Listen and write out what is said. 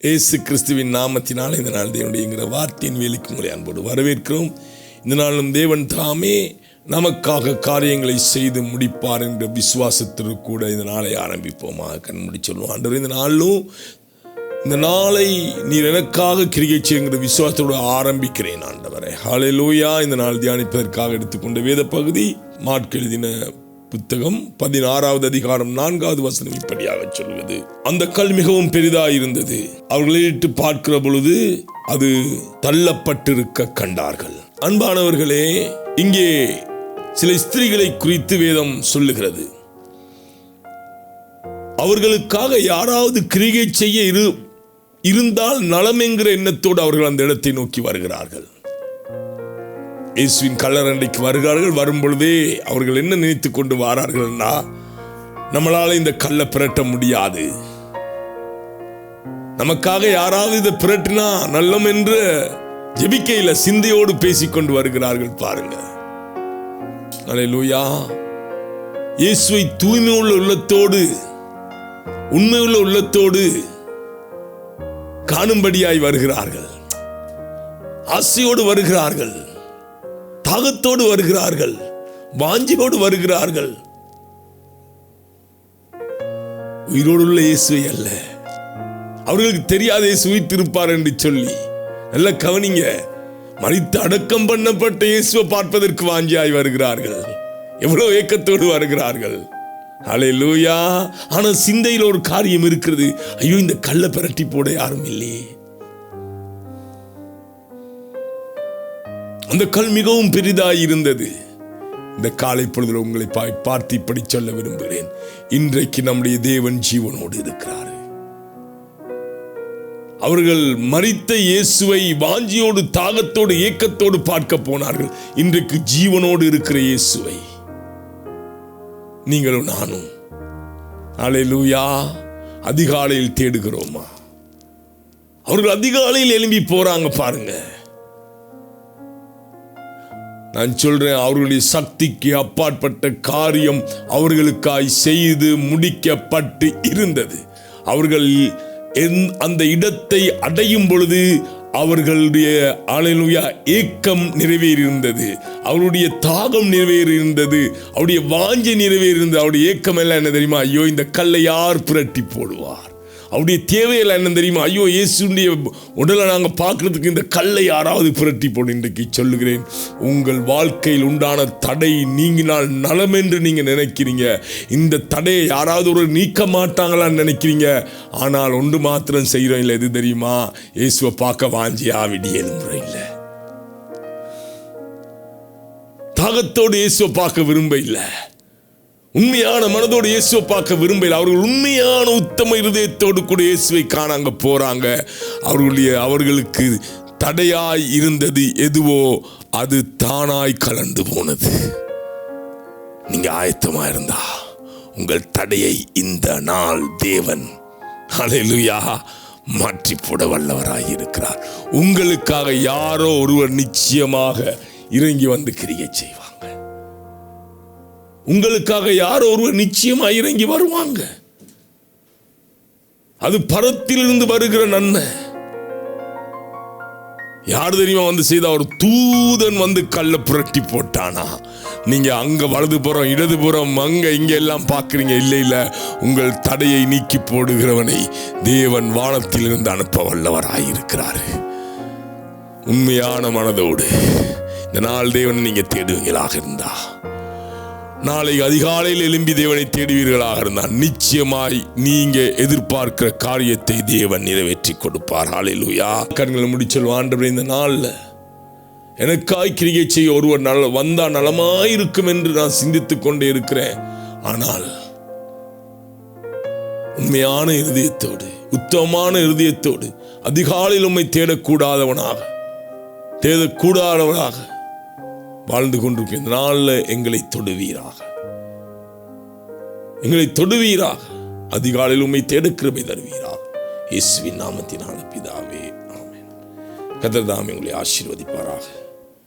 இயேசு கிறிஸ்துவின் நாமத்தினால் இந்த நாள் தேவனுடைய வார்த்தையின் வேலைக்கு உங்களை அன்போடு வரவேற்கிறோம். இந்த நாளும் தேவன் தாமே நமக்காக காரியங்களை செய்து முடிப்பார் என்ற விசுவாசத்திற்கு கூட இந்த நாளை ஆரம்பிப்போமா கண்முடி சொல்லுவோம் ஆண்டவர் இந்த நாளிலும் இந்த நாளை நீர் எனக்காக கிரிகை செய்யுங்கிற விசுவாசத்தோடு ஆரம்பிக்கிறேன் ஆண்டவரை. ஹalleluya இந்த நாள் தியானிப்பதற்காக எடுத்துக்கொண்ட வேத பகுதி மாட்கெழுதின புத்தகம் பதினாறாவது அதிகாரம் நான்காவது வசனம் இப்படியாக சொல்வது. அந்த கல் மிகவும் பெரிதாக இருந்தது. அவர்களிட்டு பார்க்கிற பொழுது அது தள்ளப்பட்டிருக்க கண்டார்கள். அன்பானவர்களே இங்கே சில ஸ்திரீகளை குறித்து வேதம் சொல்லுகிறது. அவர்களுக்காக யாராவது கிரிகை செய்ய இரு இருந்தால் நலம் என்கிற எண்ணத்தோடு அவர்கள் அந்த இடத்தை நோக்கி வருகிறார்கள். இயேசுவின் கல்லறண்டைக்கு வருகிறார்கள். வரும் பொழுதே அவர்கள் என்ன நினைத்து கொண்டு வாரார்கள்னா நம்மளால இந்த கல்லை பிரட்ட முடியாது. நமக்காக யாராவது இதை பிரட்டினா நல்லம் என்று ஜெபிக்கையில சிந்தையோடு பேசிக்கொண்டு வருகிறார்கள் பாருங்க. அலையலூயா இயேசுவை தூய்மை உள்ள உள்ளத்தோடு உண்மை உள்ள உள்ளத்தோடு காணும்படியாய் வருகிறார்கள். ஆசையோடு வருகிறார்கள். தாகத்தோடு வருகிறார்கள் வாஞ்சியோடு வருகிறார்கள். உயிரோடுள்ள இயேசுவை அல்ல. அவர்களுக்கு தெரியாத இயேசு உயிர்த்திருப்பார் என்று சொல்லி நல்ல கவனிங்க மறித்து அடக்கம் பண்ணப்பட்ட இயேசுவை பார்ப்பதற்கு வாஞ்சியாய் வருகிறார்கள். எவ்வளவு ஏக்கத்தோடு வருகிறார்கள். அலை லூயா ஆனா சிந்தையில் ஒரு காரியம் இருக்கிறது. ஐயோ இந்த கல்லை பிரட்டி போட யாரும் இல்லையே. அந்த கல் மிகவும் பெரிதாய் இருந்தது. இந்த காலை பொழுதுல உங்களை பார்த்து இப்படி சொல்ல விரும்புகிறேன். இன்றைக்கு நம்முடைய தேவன் ஜீவனோடு இருக்கிறார். அவர்கள் மறித்த இயேசுவை வாஞ்சியோடு தாகத்தோடு ஏக்கத்தோடு பார்க்க போனார்கள். இன்றைக்கு ஜீவனோடு இருக்கிற இயேசுவை நீங்களும் நானும் அலையிலூயா அதிகாலையில் தேடுகிறோமா? அவர்கள் அதிகாலையில் எழும்பி போறாங்க பாருங்க. நான் சொல்றேன் அவர்களுடைய சக்திக்கு அப்பாற்பட்ட காரியம் அவர்களுக்காய் செய்து முடிக்கப்பட்டு இருந்தது. அவர்கள் எந்- அந்த இடத்தை அடையும் பொழுது அவர்களுடைய அலையிலுயா ஏக்கம் நிறைவேறியிருந்தது. அவருடைய தாகம் நிறைவேறியிருந்தது. அவருடைய வாஞ்சை நிறைவேறியிருந்தது. அவருடைய ஏக்கம் எல்லாம் என்ன தெரியுமா? ஐயோ இந்த கல்லை யார் புரட்டி போடுவார்? அவருடைய தேவையெல்லாம் என்ன தெரியுமா? ஐயோ இயேசுடைய உடலை நாங்கள் பார்க்குறதுக்கு இந்த கல்லை யாராவது புரட்டி போடு இன்றைக்கு சொல்லுகிறேன். உங்கள் வாழ்க்கையில் உண்டான தடை நீங்கினால் நலம் என்று நீங்கள் நினைக்கிறீங்க. இந்த தடையை யாராவது ஒரு நீக்க மாட்டாங்களான்னு நினைக்கிறீங்க. ஆனால் ஒன்று மாத்திரம் செய்கிறோம். இல்லை எது தெரியுமா? இயேசுவை பார்க்க வாஞ்சியா? விடியல் முறை இல்லை தாகத்தோடு இயேசுவை பார்க்க விரும்ப இல்லை உண்மையான மனதோடு இயேசுவை பார்க்க விரும்பல. அவர்கள் உண்மையான உத்தம இருதயத்தோடு கூட இயேசுவை காண அங்க போறாங்க. அவர்களுடைய அவர்களுக்கு தடையாய் இருந்தது எதுவோ அது தானாய் கலந்து போனது. நீங்க ஆயத்தமா இருந்தா உங்கள் தடையை இந்த நாள் தேவன் அலையிலுயா மாற்றி போட வல்லவராய் இருக்கிறார். உங்களுக்காக யாரோ ஒருவர் நிச்சயமாக இறங்கி வந்து கிரியை செய்வாங்க. உங்களுக்காக யார் ஒருவர் நிச்சயமாக இறங்கி வருவாங்க. அது பரத்திலிருந்து வருகிற நன்மை. யார் தெரியுமா வந்து செய்த? ஒரு தூதன் வந்து கல்ல புரட்டி போட்டானா? நீங்க அங்க வலதுபுறம் இடதுபுறம் அங்க இங்க எல்லாம் பார்க்குறீங்க. இல்லை இல்ல. உங்கள் தடையை நீக்கி போடுகிறவனை தேவன் வானத்திலிருந்து அனுப்ப வல்லவராயிருக்கிறாரு. உண்மையான மனதோடு இந்த நாள் தேவன் நீங்க தேடுவீங்களாக இருந்தா. நாளை அதிகாலையில் எழும்பி தேவனை தேடுவீர்களாக இருந்தால் நிச்சயமாய் நீங்க எதிர்பார்க்கிற காரியத்தை தேவன் நிறைவேற்றி கொடுப்பார். ஹalleluya கண்களை முடிச்சல் ஆண்டவரே இந்த நாள்ல எனக்காய் கிரிகை செய்ய ஒருவர் நல்ல வந்தா நலமாயிருக்கும் என்று நான் சிந்தித்துக் கொண்டே இருக்கிறேன். ஆனால் உண்மையான இருதயத்தோடு உத்தமமான இருதயத்தோடு அதிகாலையில் உண்மை தேடக்கூடாதவனாக தேடக்கூடாதவனாக வாழ்ந்து கொண்டிருக்கிற இந்த நாளில் எங்களை தொடுவீராக. எங்களை தொடுவீராக. அதிகாலையில் உண்மை தேட கிருபை தருவீராக. இயேசுவின் நாமத்தினால பிதாவே ஆமேன். கத்தர் உங்களை ஆசீர்வதிப்பாராக.